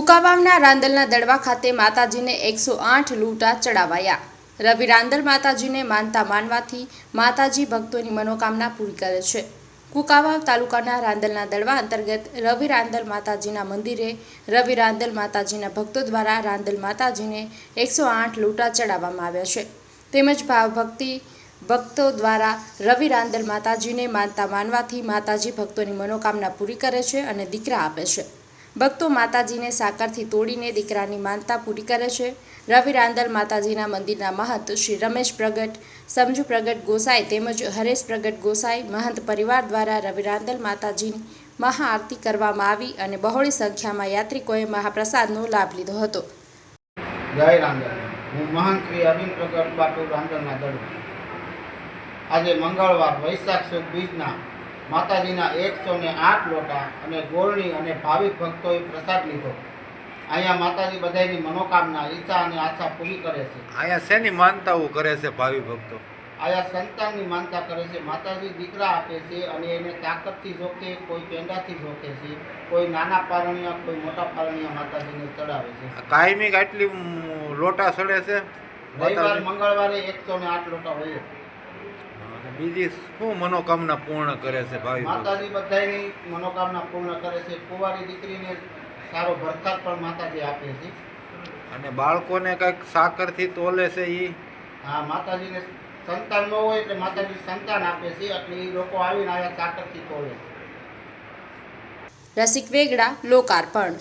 કુકાવાવના રાંદલના દડવા ખાતે માતાજીને એકસો આઠ લૂંટા ચડાવાયા. રવિ રાંદલ માતાજીને માનતા માનવાથી માતાજી ભક્તોની મનોકામના પૂરી કરે છે. કુકાવાવ તાલુકાના રાંદલના દડવા અંતર્ગત રવિ રાંદલ માતાજીના મંદિરે રવિ રાંદલ માતાજીના ભક્તો દ્વારા રાંદલ માતાજીને એકસો આઠ લૂંટા ચડાવવામાં આવ્યા છે. તેમજ ભાવભક્તિ ભક્તો દ્વારા રવિ રાંદલ માતાજીને માનતા માનવાથી માતાજી ભક્તોની મનોકામના પૂરી કરે છે અને દીકરા આપે છે. ભક્તો માતાજીને સાકરથી તોડીને દીકરાની માનતા પૂરી કરે છે. રવિ રાંદલ માતાજીના મંદિરના મહંત શ્રી રમેશ પ્રગટ, સમજુ પ્રગટ ગોસાઈ તેમજ હરેશ પ્રગટ ગોસાઈ મહંત પરિવાર દ્વારા રવિ રાંદલ માતાજીની મહાઆરતી કરવામાં આવી અને બહોળી સંખ્યામાં યાત્રિકોએ મહાપ્રસાદનો લાભ લીધો હતો. જય આજે મંગળવાર વૈશાખ સુદ બીજના માતાજીના એકસો ને આઠ લોટા અને ગોળણી અને ભાવિક ભક્તોએ પ્રસાદ લીધો. અહીંયા માતાજી બધાની મનોકામના ઈચ્છા અને આશા પૂરી કરે છે. અહીંયા શેની માનતાઓ કરે છે ભાવિ ભક્તો? આયા સંતાનની માનતા કરે છે. માતાજી દીકરા આપે છે અને એને તાકતથી જોકે કોઈ પેંડાથી જોકે છે કોઈ નાના પારણિયા કોઈ મોટા પારણિયા માતાજીને ચડાવે છે. કાયમી આટલી લોટા ચડે છે? રવિવાર મંગળવારે એકસો ને આઠ લોટા હોય. અને બીજી શું મનોકામના પૂર્ણ કરે છે ભાઈ? માતાજી બધાની મનોકામના પૂર્ણ કરે છે. કુંવારી દીકરીને સારો વરસાદ પણ માતાજી આપે છે. અને બાળકોને કંઈક સાકરથી તોલે છે એ હા માતાજીને સંતાન ન હોય એટલે માતાજી સંતાન આપે છે. એટલે એ લોકો આવીને આયા સાકરથી તોલે છે. રસિક વેગડા લોકાર્પણ.